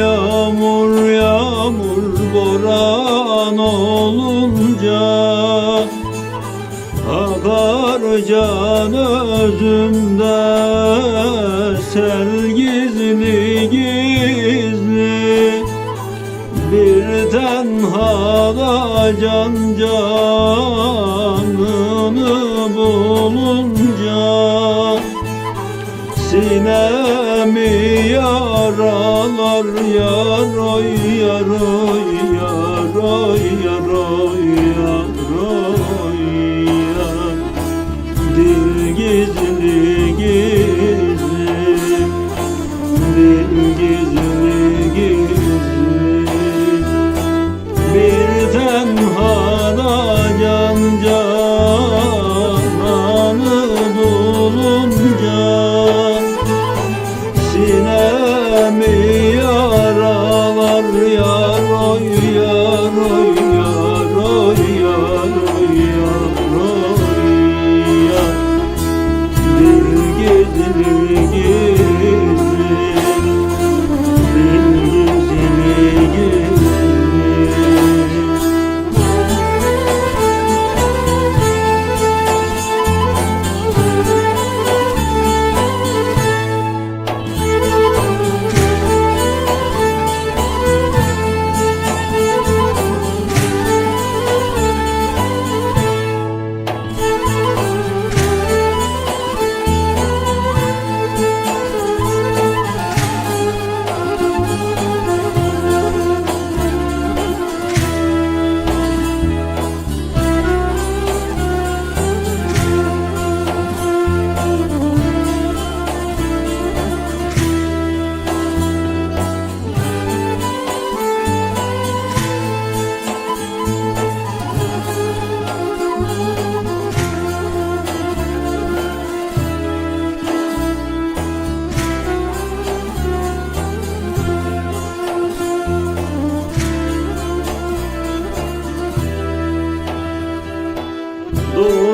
yağmur yağmur boran olunca Akar can özümde sel gizli. Gizli Bir tenhada can canını bulunca Sinemi yaralar yaroy yaroy yaroy yaroy yaroy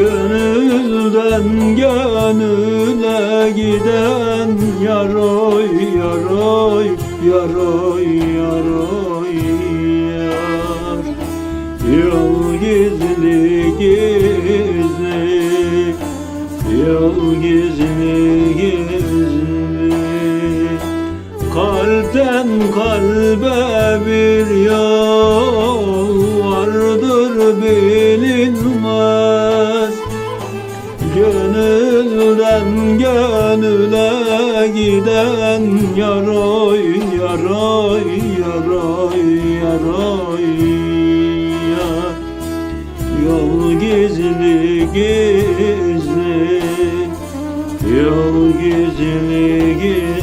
Gönülden gönüle giden yaroy yaroy yaroy yaroy yar. Yol gizli gizli Yol gizli gizli. Kalpten kalbe bir yol vardır bilinmez Gönülden gönüle giden yaroy yaroy yaroy yaroy. Yar Yol gizli gizli Yol gizli gizli